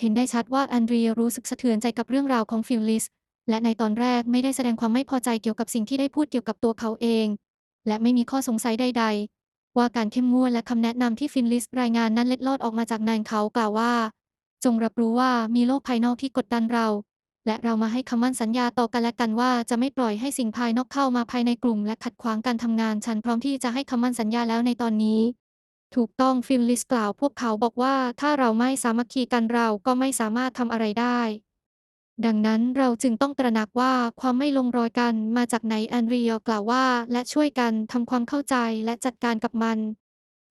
เห็นได้ชัดว่าแอนเดรียรู้สึกสะเทือนใจกับเรื่องราวของฟิลลิส และในตอนแรกไม่ได้แสดงความไม่พอใจเกี่ยวกับสิ่งที่ได้พูดเกี่ยวกับตัวเขาเอง และไม่มีข้อสงสัยใด ๆ ว่าการเข้มงวดและคำแนะนำที่ฟินลิสรายงานนั้นเล็ดลอดออกมาจากนายเขากล่าวว่า จงรับรู้ว่ามีโลกภายนอกที่กดดันเรา และเรามาให้คำมั่นสัญญาต่อกันและกันว่าจะไม่ปล่อยให้สิ่งภายนอกเข้ามาภายในกลุ่ม และขัดขวางการทำงานฉันพร้อมที่จะให้คำมั่นสัญญาแล้วในตอนนี้ ถูกต้องฟิลลิสกล่าวพวกเขาบอกว่าถ้าเราไม่สามัคคีกันเราก็ไม่สามารถทำอะไรได้ ดังนั้นเราจึงต้องตระหนักว่าความไม่ลงรอยกันมาจากไหนแอนเรียกล่าวว่า และช่วยกันทำความเข้าใจและจัดการกับมัน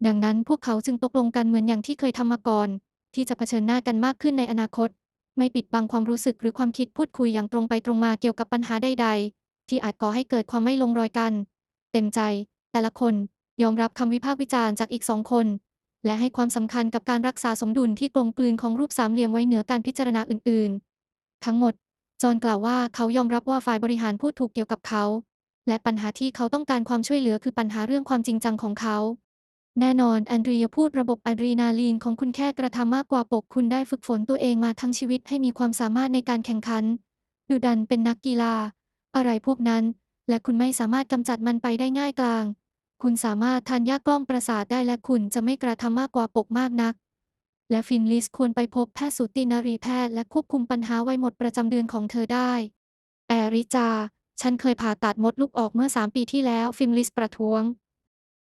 ดังนั้นพวกเขาจึงตกลงกันเหมือนอย่างที่เคยทำมาก่อน ที่จะเผชิญหน้ากันมากขึ้นในอนาคต ไม่ปิดบังความรู้สึกหรือความคิดพูดคุยอย่างตรงไปตรงมาเกี่ยวกับปัญหาใด ๆ ที่อาจก่อให้เกิดความไม่ลงรอยกัน เต็มใจ แต่ละคน ยอมรับคำวิพากษ์วิจารณ์จากอีกสองคน และให้ความสำคัญกับการรักษาสมดุลที่กลมกลืนของรูปสามเหลี่ยมไว้เหนือการพิจารณาอื่นๆ ทั้งหมด จอห์นกล่าวว่าเขายอมรับว่าฝ่ายบริหารพูดถูกเกี่ยวกับเขา และปัญหาที่เขาต้องการความช่วยเหลือคือปัญหาเรื่องความจริงจังของเขา แน่นอนแอนเดรียพูดระบบอะดรีนาลีนของคุณแค่กระทำมากกว่าปกคุณได้ฝึกฝนตัวเองมาทั้งชีวิตให้มีความสามารถในการแข่งขันดุดันเป็นนักกีฬา อะไรพวกนั้น และคุณไม่สามารถกำจัดมันไปได้ง่ายกลาง คุณสามารถทานยากล้อมประสาทได้และคุณจะไม่กระทำมากกว่าปกมากนัก และฟินลิสควรไปพบแพทย์สูตินรีแพทย์และควบคุมปัญหาไวหมดประจำเดือนของเธอได้ แอริจา ฉันเคยผ่าตัดมดลูกออกเมื่อสามปีที่แล้ว ฟินลิสประท้วง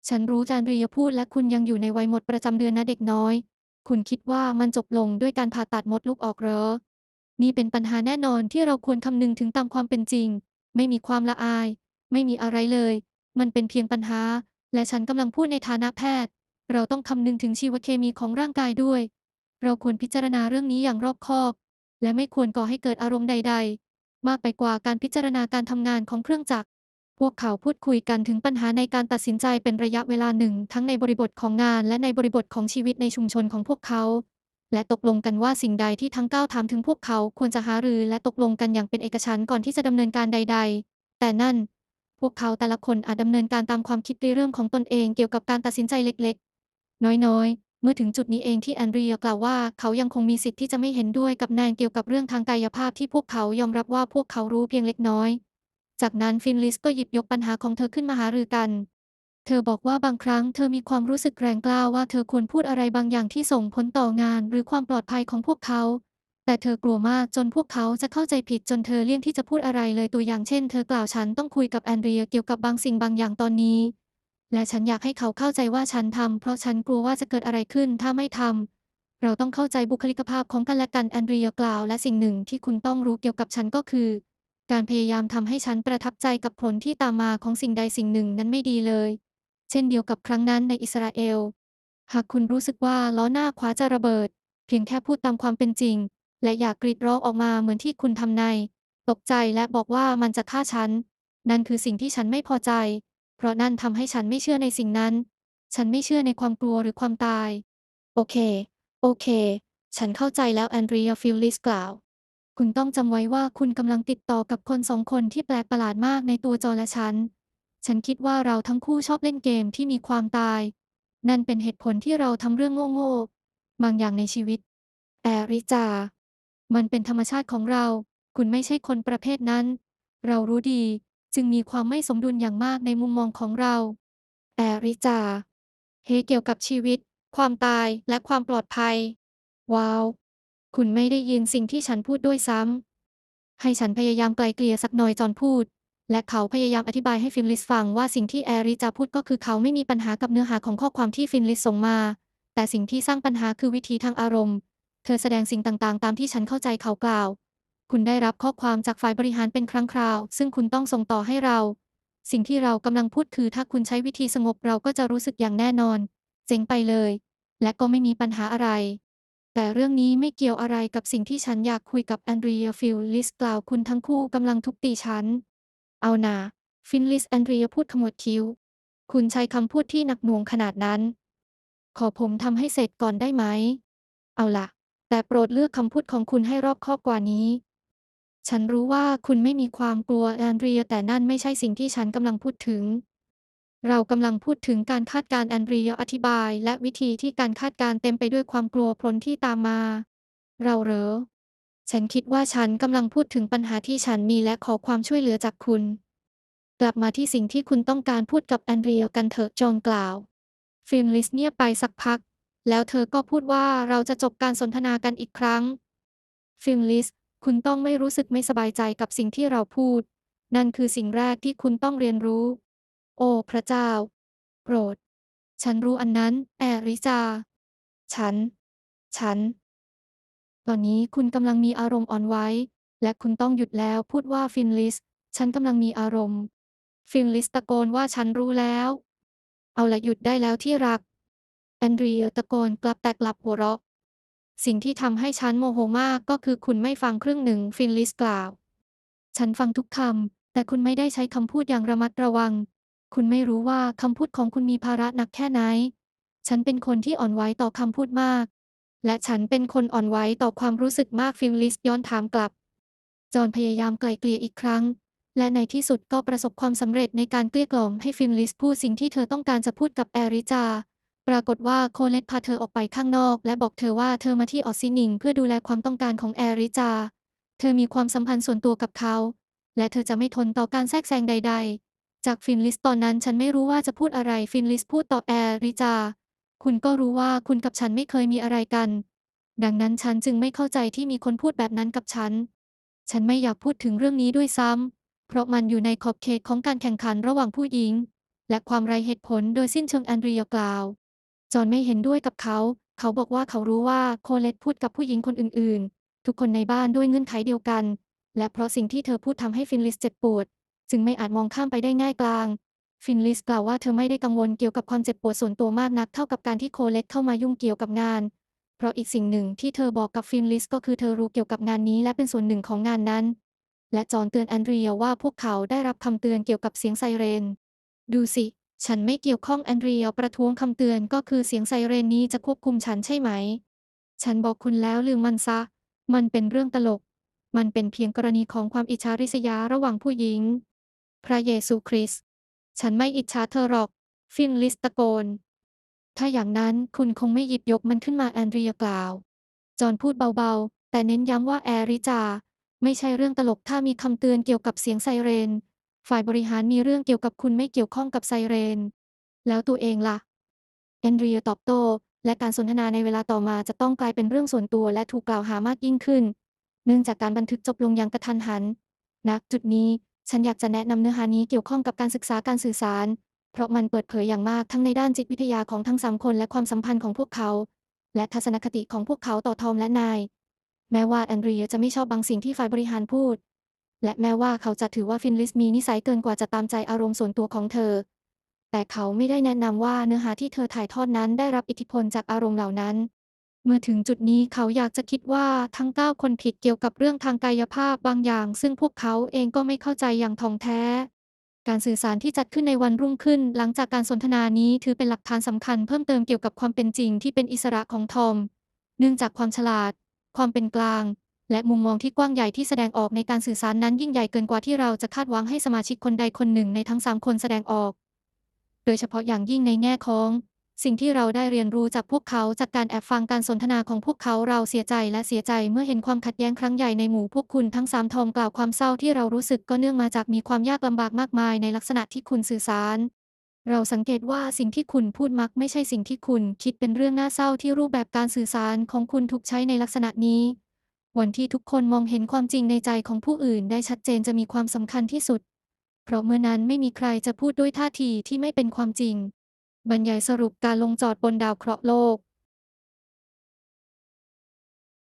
ฉันรู้จานเรียพูดและคุณยังอยู่ในวัยหมดประจำเดือนนะเด็กน้อย คุณคิดว่ามันจบลงด้วยการผ่าตัดมดลูกออกเหรอ นี่เป็นปัญหาแน่นอนที่เราควรคำนึงถึงตามความเป็นจริง ไม่มีความละอาย ไม่มีอะไรเลย มันเป็นเพียงปัญหา และฉันกำลังพูดในฐานะแพทย์ เราต้องคำนึงถึงชีวเคมีของร่างกายด้วย เราควรพิจารณาเรื่องนี้อย่างรอบคอบ และไม่ควรก่อให้เกิดอารมณ์ใด ๆ มากไปกว่าการพิจารณาการทำงานของเครื่องจักร พวกเขาพูดคุยกันถึงปัญหาในการตัดสินใจเป็นระยะเวลาหนึ่ง ทั้งในบริบทของงาน และในบริบทของชีวิตในชุมชนของพวกเขา และตกลงกันว่าสิ่งใดที่ทั้งก้าถามถึงพวกเขาควรจะหารือและตกลงกันอย่างเป็นเอกฉันท์ก่อนที่จะดำเนินการใด ๆ แต่นั่น พวกเขาแต่ละคนอาจดำเนินการตามความคิดริเริ่มของตนเองเกี่ยวกับการตัดสินใจเล็กๆ น้อยๆ เมื่อถึงจุดนี้เองที่แอนเดรียกล่าวว่าเขายังคงมีสิทธิ์ที่จะไม่เห็นด้วยกับนางเกี่ยวกับเรื่องทางกายภาพที่พวกเขายอมรับว่าพวกเขารู้เพียงเล็กน้อย จากนั้นฟินลิสก็หยิบยกปัญหาของเธอขึ้นมาหารือกัน เธอบอกว่าบางครั้งเธอมีความรู้สึกแรงกล้าว่าเธอควรพูดอะไรบางอย่างที่ส่งผลต่องาน หรือความปลอดภัยของพวกเขา แต่เธอกลัวมากจนพวกเขาจะเข้าใจผิดจนเธอเลี่ยงที่จะพูดอะไรเลยตัวอย่างเช่น เธอกล่าวฉันต้องคุยกับแอนเดรียเกี่ยวกับบางสิ่งบางอย่างตอนนี้ และฉันอยากให้เขาเข้าใจว่าฉันทำเพราะฉันกลัวว่าจะเกิดอะไรขึ้นถ้าไม่ทำเราต้องเข้าใจบุคลิกภาพของกันและกันแอนเดรียกล่าว และสิ่งหนึ่งที่คุณต้องรู้เกี่ยวกับฉันก็คือ การพยายามทำให้ฉันประทับใจกับผลที่ตามมาของสิ่งใดสิ่งหนึ่งนั้นไม่ดีเลย เช่นเดียวกับครั้งนั้นในอิสราเอล หากคุณรู้สึกว่าล้อหน้าขวาจะระเบิด เพียงแค่พูดตามความเป็นจริง และอยากกรีดร้องออกมาเหมือนที่คุณทำใน ตกใจและบอกว่ามันจะฆ่าฉัน นั่นคือสิ่งที่ฉันไม่พอใจ เพราะนั่นทำให้ฉันไม่เชื่อในสิ่งนั้น ฉันไม่เชื่อในความกลัวหรือความตาย โอเค โอเค ฉันเข้าใจแล้วแอนเดรียฟิลลิสกล่าว คุณต้องจำไว้ว่าคุณกำลังติดต่อกับคนสองคนที่แปลกประหลาดมากในตัวจอและฉัน ฉันคิดว่าเราทั้งคู่ชอบเล่นเกมที่มีความตาย นั่นเป็นเหตุผลที่เราทำเรื่องโง่ๆบางอย่างในชีวิต แอริจา มันเป็นธรรมชาติของเรา คุณไม่ใช่คนประเภทนั้น เรารู้ดี จึงมีความไม่สมดุลอย่างมากในมุมมองของเราแอริจา เฮเกี่ยวกับชีวิต ความตายและความปลอดภัย ว้าว คุณไม่ได้ยินสิ่งที่ฉันพูดด้วยซ้ำ ให้ฉันพยายามไกลเกลี่ยสักหน่อยจอนพูด และเขาพยายามอธิบายให้ฟินลิสฟังว่าสิ่งที่แอริจาพูดก็คือเขาไม่มีปัญหากับเนื้อหาของข้อความที่ฟินลิสส่งมา แต่สิ่งที่สร้างปัญหาคือวิธีทางอารมณ์ เธอแสดงสิ่งต่างๆ ตามที่ฉันเข้าใจเขากล่าว คุณได้รับข้อความจากฝ่ายบริหารเป็นครั้งคราว ซึ่งคุณต้องส่งต่อให้เรา สิ่งที่เรากำลังพูดคือถ้าคุณใช้วิธีสงบเราก็จะรู้สึกอย่างแน่นอน เจ๋งไปเลย และก็ไม่มีปัญหาอะไร แต่เรื่องนี้ไม่เกี่ยวอะไรกับสิ่งที่ฉันอยากคุยกับแอนเดรียฟิลลิสกล่าวคุณทั้งคู่กำลังทุบตีฉัน เอานาฟินลิสแอนเดรียพูดขมวดคิ้ว คุณใช้คำพูดที่หนักหน่วงขนาดนั้น ขอผมทำให้เสร็จก่อนได้ไหม เอาล่ะ แต่โปรดเลือกคำพูดของคุณให้รอบคอบกว่านี้ ฉันรู้ว่าคุณไม่มีความกลัวแอนเดรียแต่นั่นไม่ใช่สิ่งที่ฉันกำลังพูดถึง เรากำลังพูดถึงการคาดการณ์แอนเดรียอธิบาย และวิธีที่การคาดการณ์เต็มไปด้วยความกลัวผลที่ตามมา เราเหรอ ฉันคิดว่าฉันกำลังพูดถึงปัญหาที่ฉันมีและขอความช่วยเหลือจากคุณ กลับมาที่สิ่งที่คุณต้องการพูดกับแอนเดรียกันเถอะจองกล่าวฟินลิสเงียบไปสักพัก แล้วเธอก็พูดว่าเราจะจบการสนทนากันอีกครั้ง ฟินลิส คุณต้องไม่รู้สึกไม่สบายใจกับสิ่งที่เราพูด นั่นคือสิ่งแรกที่คุณต้องเรียนรู้ โอ้ พระเจ้า โปรด ฉันรู้อันนั้น แอริจา ฉัน ฉัน ตอนนี้คุณกำลังมีอารมณ์อ่อนไหวและคุณต้องหยุดแล้วพูดว่าฟินลิส ฉันกำลังมีอารมณ์ ฟินลิสตะโกนว่าฉันรู้แล้ว เอาละหยุดได้แล้วที่รัก แอนเดรียตะโกนกลับแต่กลับหัวเราะ สิ่งที่ทำให้ฉันโมโหมากก็คือคุณไม่ฟังครึ่งหนึ่งฟินลิสกล่าว ฉันฟังทุกคำ แต่คุณไม่ได้ใช้คำพูดอย่างระมัดระวัง คุณไม่รู้ว่าคำพูดของคุณมีภาระหนักแค่ไหน ฉันเป็นคนที่อ่อนไหวต่อคำพูดมาก และฉันเป็นคนอ่อนไหวต่อความรู้สึกมากฟิลลิสย้อนถามกลับ จอห์นพยายามไกล่เกลี่ยอีกครั้งและในที่สุดก็ประสบความสำเร็จในการเกลี้ยกล่อมให้ฟิลลิสพูดสิ่งที่เธอต้องการจะพูดกับแอริจา ปรากฏว่าโคเลตพาเธอออกไปข้างนอก และบอกเธอว่าเธอมาที่ออสซินิงเพื่อดูแลความต้องการของแอริจา เธอมีความสัมพันธ์ส่วนตัวกับเขา และเธอจะไม่ทนต่อการแทรกแซงใด ๆ จากฟินลิสตอนนั้นฉันไม่รู้ว่าจะพูดอะไรฟินลิสพูดต่อแอริจา คุณก็รู้ว่าคุณกับฉันไม่เคยมีอะไรกัน ดังนั้นฉันจึงไม่เข้าใจที่มีคนพูดแบบนั้นกับฉัน ฉันไม่อยากพูดถึงเรื่องนี้ด้วยซ้ำเพราะมันอยู่ในขอบเขตของการแข่งขันระหว่างผู้หญิง และความไร้เหตุผลโดยสิ้นเชิงแอนเดรียกล่าว จอห์นไม่เห็นด้วยกับเขา เขาบอกว่าเขารู้ว่าโคเลตพูดกับผู้หญิงคนอื่นๆ ทุกคนในบ้านด้วยเงื่อนไขเดียวกัน และเพราะสิ่งที่เธอพูดทำให้ฟินลิสเจ็บปวด จึงไม่อาจมองข้ามไปได้ง่ายกลาง ฟินลิสกล่าวว่าเธอไม่ได้กังวลเกี่ยวกับความเจ็บปวดส่วนตัวมากนักเท่ากับการที่โคเลตเข้ามายุ่งเกี่ยวกับงาน เพราะอีกสิ่งหนึ่งที่เธอบอกกับฟินลิสก็คือเธอรู้เกี่ยวกับงานนี้และเป็นส่วนหนึ่งของงานนั้น และจอห์นเตือนแอนเดรียว่าพวกเขาได้รับคำเตือนเกี่ยวกับเสียงไซเรน ดูสิ ฉันไม่เกี่ยวข้องแอนเดรียประท้วงคำเตือนก็คือเสียงไซเรนนี้จะควบคุมฉันใช่ไหม ฉันบอกคุณแล้วลืมมันซะ มันเป็นเรื่องตลก มันเป็นเพียงกรณีของความอิจฉาริษยาระหว่างผู้หญิง พระเยซูคริสต์ ฉันไม่อิจฉาเธอหรอก ฟินลิสตะโกน ถ้าอย่างนั้นคุณคงไม่หยิบยกมันขึ้นมาแอนเดรียกล่าว จอห์นพูดเบาๆ แต่เน้นย้ำว่าแอริจา ไม่ใช่เรื่องตลกถ้ามีคำเตือนเกี่ยวกับเสียงไซเรน ฝ่ายบริหารมีเรื่องเกี่ยวกับคุณไม่เกี่ยวข้องกับไซเรน แล้วตัวเองล่ะแอนเดรียตอบโต้และการสนทนาในเวลาต่อมาจะต้องกลายเป็นเรื่องส่วนตัวและถูกกล่าวหามากยิ่งขึ้น เนื่องจากการบันทึกจบลงอย่างกระทันหันณจุดนี้ฉันอยากจะแนะนำเนื้อหานี้เกี่ยวข้องกับการศึกษาการสื่อสาร เพราะมันเปิดเผยอย่างมากทั้งในด้านจิตวิทยาของทั้งสามคนและความสัมพันธ์ของพวกเขา และทัศนคติของพวกเขาต่อทอมและนาย แม้ว่าแอนเดรียจะไม่ชอบบางสิ่งที่ฝ่ายบริหารพูด และแม้ว่าเขาจะถือว่าฟินลิสมีนิสัยเกินกว่าจะตามใจอารมณ์ส่วนตัวของเธอ แต่เขาไม่ได้แนะนำว่าเนื้อหาที่เธอถ่ายทอดนั้นได้รับอิทธิพลจากอารมณ์เหล่านั้น เมื่อถึงจุดนี้เขาอยากจะคิดว่าทั้ง 9 คนผิดเกี่ยวกับเรื่องทางกายภาพบางอย่าง ซึ่งพวกเขาเองก็ไม่เข้าใจอย่างท่องแท้ การสื่อสารที่จัดขึ้นในวันรุ่งขึ้น หลังจากการสนทนานี้ถือเป็นหลักฐานสำคัญเพิ่มเติมเกี่ยวกับความเป็นจริงที่เป็นอิสระของทอม เนื่องจากความฉลาด ความเป็นกลาง และมุมมองที่กว้างใหญ่ที่แสดงออกในการสื่อสารนั้นยิ่งใหญ่เกินกว่าที่เราจะคาดหวังให้สมาชิกคนใดคนหนึ่งในทั้งสามคนแสดงออก โดยเฉพาะอย่างยิ่งในแง่ของ สิ่งที่เราได้เรียนรู้จากพวกเขาจากการแอบฟังการสนทนาของพวกเขาเราเสียใจและเสียใจเมื่อเห็นความขัดแย้งครั้งใหญ่ในหมู่พวกคุณทั้งสามทอมกล่าวความเศร้าที่เรารู้สึกก็เนื่องมาจากมีความยากลำบากมากมายในลักษณะที่คุณสื่อสารเราสังเกตว่าสิ่งที่คุณพูดมักไม่ใช่สิ่งที่คุณคิดเป็นเรื่องน่าเศร้าที่รูปแบบการสื่อสารของคุณถูกใช้ในลักษณะนี้ วันที่ทุกคนมองเห็นความจริงในใจของผู้อื่นได้ชัดเจนจะมีความสำคัญที่สุด เพราะเมื่อนั้นไม่มีใครจะพูดด้วยท่าทีที่ไม่เป็นความจริง บรรยายสรุปการลงจอดบนดาวเคราะห์โลก